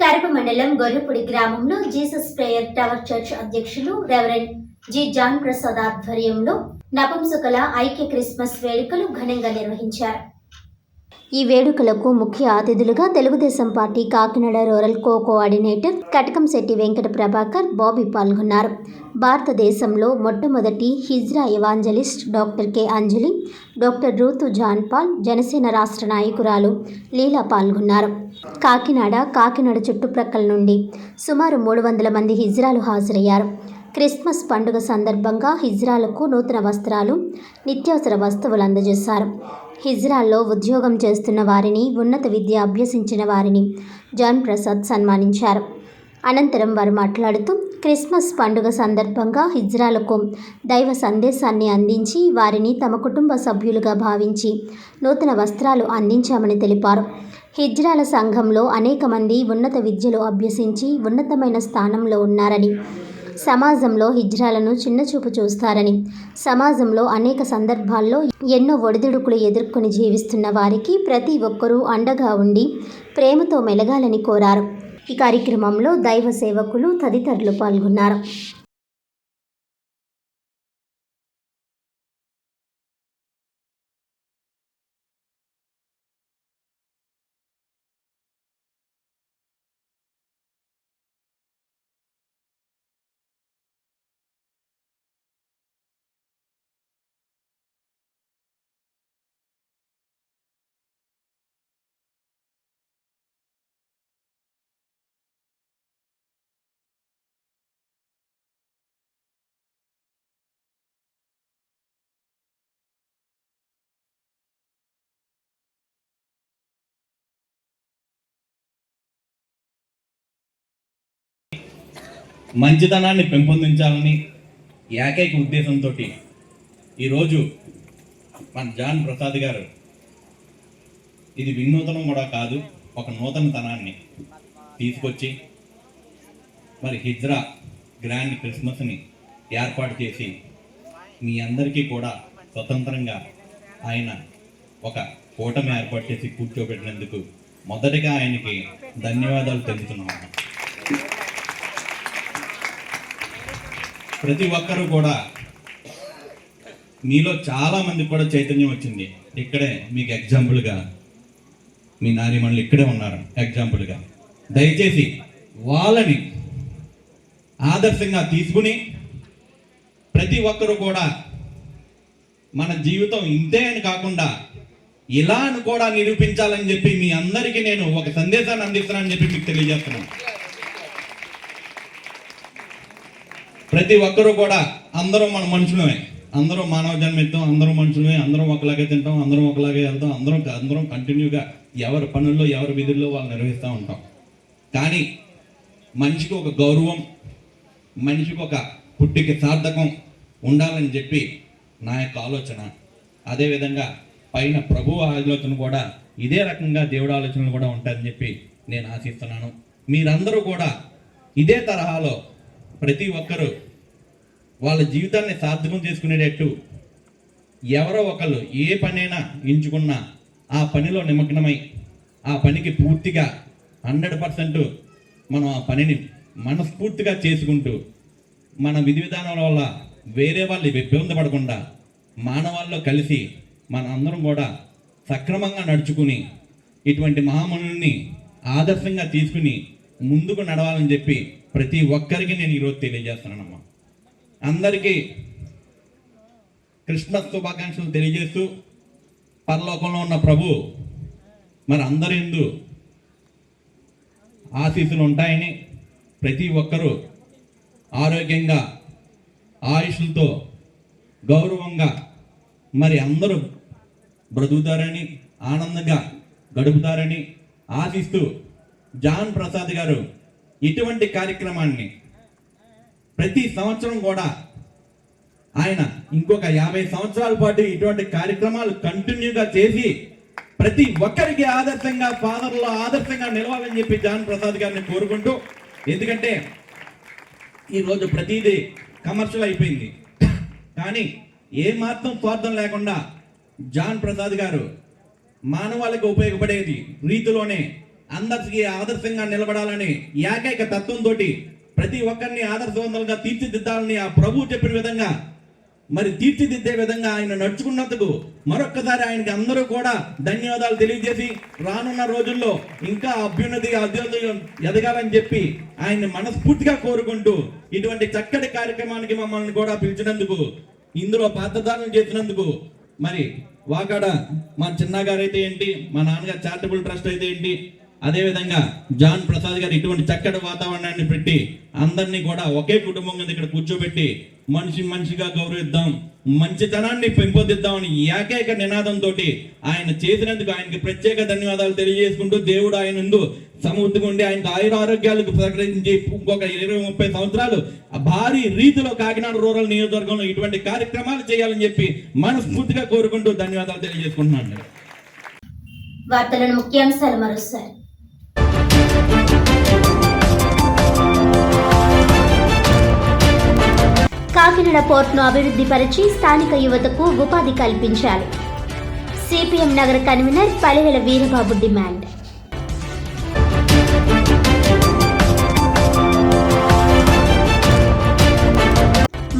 కరప మండలం గొర్రెపూడి గ్రామంలో Jesus prayer tower church అధ్యక్షులు రెవరెండ్ జి జాన్ ప్రసాద్ ఆధ్వర్యంలో నపుంసకుల ఐక్య క్రిస్మస్ వేడుకలు ఘనంగా నిర్వహించారు. ఈ వేడుకలకు ముఖ్య అతిథులుగా Telugu Desam party Kakinada rural co coordinator Katakamsetti Venkata Prabhakar Bobby పాల్గొన్నారు. భారతదేశంలో మొట్టమొదటి hijra evangelist doctor K Anjali doctor Ruth John Paul Janasena రాష్ట్ర నాయకురాలు లీలా పాల్గొన్నారు. కాకినాడ కాకినాడ చుట్టుప్రక్కల నుండి సుమారు మూడు వందల మంది హిజ్రాలు హాజరయ్యారు. క్రిస్మస్ పండుగ సందర్భంగా హిజ్రాలకు నూతన వస్త్రాలు నిత్యావసర వస్తువులు అందజేశారు. హిజ్రాల్లో ఉద్యోగం చేస్తున్న వారిని ఉన్నత విద్య అభ్యసించిన వారిని జాన్ ప్రసాద్ సన్మానించారు. అనంతరం వారు మాట్లాడుతూ క్రిస్మస్ పండుగ సందర్భంగా హిజ్రాలకు దైవ సందేశాన్ని అందించి వారిని తమ కుటుంబ సభ్యులుగా భావించి నూతన వస్త్రాలు అందించామని తెలిపారు. హిజ్రాల సంఘంలో అనేక మంది ఉన్నత విద్యలు అభ్యసించి ఉన్నతమైన స్థానంలో ఉన్నారని సమాజంలో హిజ్రాలను చిన్నచూపు చూస్తారని సమాజంలో అనేక సందర్భాల్లో ఎన్నో ఒడిదుడుకులు ఎదుర్కొని జీవిస్తున్న వారికి ప్రతి ఒక్కరూ అండగా ఉండి ప్రేమతో మెలగాలని కోరారు. ఈ కార్యక్రమంలో దైవ సేవకులు తదితరులు పాల్గొన్నారు. మంచితనాన్ని పెంపొందించాలని ఏకైక ఉద్దేశంతో ఈరోజు మన జాన్ ప్రసాద్ గారు ఇది వినూతనం కూడా కాదు ఒక నూతనతనాన్ని తీసుకొచ్చి మరి హిజ్రా గ్రాండ్ క్రిస్మస్ని ఏర్పాటు చేసి మీ అందరికీ కూడా స్వతంత్రంగా ఆయన ఒక కూటమి ఏర్పాటు చేసి కూర్చోబెట్టినందుకు మొదటిగా ఆయనకి ధన్యవాదాలు తెలుపుతున్నాను ప్రతి ఒక్కరూ కూడా మీలో చాలా మంది కూడా చైతన్యం వచ్చింది. ఇక్కడే మీకు ఎగ్జాంపుల్గా మీ నారిమణులు ఇక్కడే ఉన్నారు. ఎగ్జాంపుల్గా దయచేసి వాళ్ళని ఆదర్శంగా తీసుకుని ప్రతి ఒక్కరూ కూడా మన జీవితం ఇంతే అని కాకుండా ఇలా అని కూడా నిరూపించాలని చెప్పి మీ అందరికీ నేను ఒక సందేశాన్ని అందిస్తున్నానని చెప్పి మీకు తెలియజేస్తున్నాను. ప్రతి ఒక్కరూ కూడా అందరూ మన మనుషులమే. అందరూ మానవ జన్మెత్తాం అందరూ మనుషులమే అందరం ఒకలాగే తింటాం అందరం ఒకలాగే వెళ్తాం అందరం అందరం కంటిన్యూగా ఎవరి పనుల్లో ఎవరి విధుల్లో వాళ్ళు నిర్వహిస్తూ ఉంటాం. కానీ మనిషికి ఒక గౌరవం మనిషికి ఒక పుట్టికి సార్థకం ఉండాలని చెప్పి నా యొక్క ఆలోచన. అదేవిధంగా పైన ప్రభు ఆలోచన కూడా ఇదే రకంగా దేవుడు ఆలోచనలు కూడా ఉంటాయని చెప్పి నేను ఆశిస్తున్నాను. మీరందరూ కూడా ఇదే తరహాలో ప్రతి ఒక్కరూ వాళ్ళ జీవితాన్ని సార్థకం చేసుకునేటట్టు ఎవరో ఒకళ్ళు ఏ పనైనా ఎంచుకున్నా ఆ పనిలో నిమగ్నమై ఆ పనికి పూర్తిగా హండ్రెడ్ పర్సెంట్ మనం ఆ పనిని మనస్ఫూర్తిగా చేసుకుంటూ మన విధి విధానాల వల్ల వేరే వాళ్ళు ఇబ్బంది పడకుండా కలిసి మన అందరం కూడా సక్రమంగా నడుచుకుని ఇటువంటి మహామనుల్ని ఆదర్శంగా తీసుకుని ముందుకు నడవాలని చెప్పి ప్రతి ఒక్కరికి నేను ఈరోజు తెలియజేస్తున్నానమ్మా. అందరికీ క్రిస్మస్ శుభాకాంక్షలు తెలియజేస్తూ పరలోకంలో ఉన్న ప్రభు మరి అందరి ఎందు ఆశీస్సులు ఉంటాయని ప్రతి ఒక్కరూ ఆరోగ్యంగా ఆయుష్లతో గౌరవంగా మరి అందరూ బ్రతుకుతారని ఆనందంగా గడుపుతారని ఆశిస్తూ జాన్ ప్రసాద్ గారు ఇటువంటి కార్యక్రమాన్ని ప్రతి సంవత్సరం కూడా ఆయన ఇంకొక యాభై సంవత్సరాల పాటు ఇటువంటి కార్యక్రమాలు కంటిన్యూగా చేసి ప్రతి ఒక్కరికి ఆదర్శంగా ఫాదర్లో ఆదర్శంగా నిలవాలని చెప్పి జాన్ ప్రసాద్ గారిని కోరుకుంటూ ఎందుకంటే ఈరోజు ప్రతిదీ కమర్షియల్ అయిపోయింది. కానీ ఏమాత్రం స్వార్థం లేకుండా జాన్ ప్రసాద్ గారు మానవాళికి ఉపయోగపడేది రీతిలోనే అందరికి ఆదర్శంగా నిలబడాలని ఏకైక తత్వంతో ప్రతి ఒక్కరిని ఆదర్శవంతంగా తీర్చిదిద్దాలని ఆ ప్రభు చెప్పిన విధంగా మరి తీర్చిదిద్దే విధంగా ఆయన నడుచుకున్నందుకు మరొక్కసారి ఆయనకి అందరూ కూడా ధన్యవాదాలు తెలియజేసి రానున్న రోజుల్లో ఇంకా అభ్యున్నతి అభ్యుదయం ఎదగాలని చెప్పి ఆయన్ని మనస్ఫూర్తిగా కోరుకుంటూ ఇటువంటి చక్కటి కార్యక్రమానికి మమ్మల్ని కూడా పిలిచినందుకు ఇందులో పాత్రదానం చేసినందుకు మరి వాకాడ మా చిన్నగారు అయితే ఏంటి మా నాన్నగారు చారిటబుల్ ట్రస్ట్ అయితే ఏంటి అదేవిధంగా జాన్ ప్రసాద్ గారు ఇటువంటి చక్కటి వాతావరణాన్ని పెట్టి అందరినీ కూడా ఒకే కుటుంబం కింద ఇక్కడ కూర్చోబెట్టి మనిషి మనిషిగా గౌరవిద్దాం మంచితనాన్ని పెంపొందిద్దామని ఏకైక నినాదంతో ఆయన చేసినందుకు ఆయనకి ప్రత్యేక ధన్యవాదాలు తెలియజేసుకుంటూ దేవుడు ఆయన ముందు సమృద్ధిగా ఆయనకు ఆయుర ఆరోగ్యాలకు ప్రకటించి ఇంకొక ఇరవై ముప్పై సంవత్సరాలు భారీ రీతిలో కాకినాడ రూరల్ నియోజకవర్గంలో ఇటువంటి కార్యక్రమాలు చేయాలని చెప్పి మనస్ఫూర్తిగా కోరుకుంటూ ధన్యవాదాలు తెలియజేసుకుంటున్నాను. వార్తలను ముఖ్యాంశాలు మరోసారి. పర్యటన పోర్ట్ను అభివృద్ధి పరిచి స్థానిక యువతకు ఉపాధి కల్పించాలి. సిపిఎం నగర కన్వీనర్ పలివెల వీరబాబు డిమాండ్.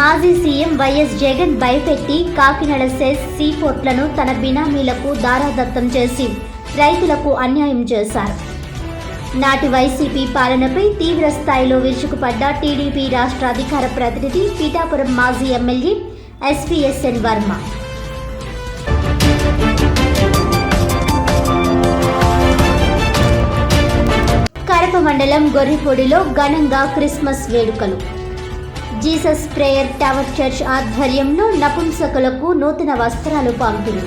మాజీ సీఎం వైఎస్ జగన్ భయపెట్టి కాకినాడ సెస్ సీ పోర్ట్లను తన బినామీలకు దారాదత్తం చేసి రైతులకు అన్యాయం చేశారు. నాటి వైసీపీ పాలనపై తీవ్ర స్థాయిలో విరుచుకుపడ్డ టీడీపీ రాష్ట్ర అధికార ప్రతినిధి పీఠాపురం మాజీ ఎమ్మెల్యే ఎస్పీఎస్ఎన్ వర్మ. కరప మండలం గొర్రెపూడిలో ఘనంగా క్రిస్మస్ వేడుకలు. జీసస్ ప్రేయర్ టవర్ చర్చ్ ఆధ్వర్యంలో నపుంసకులకు నూతన వస్త్రాలు పంపిణీ.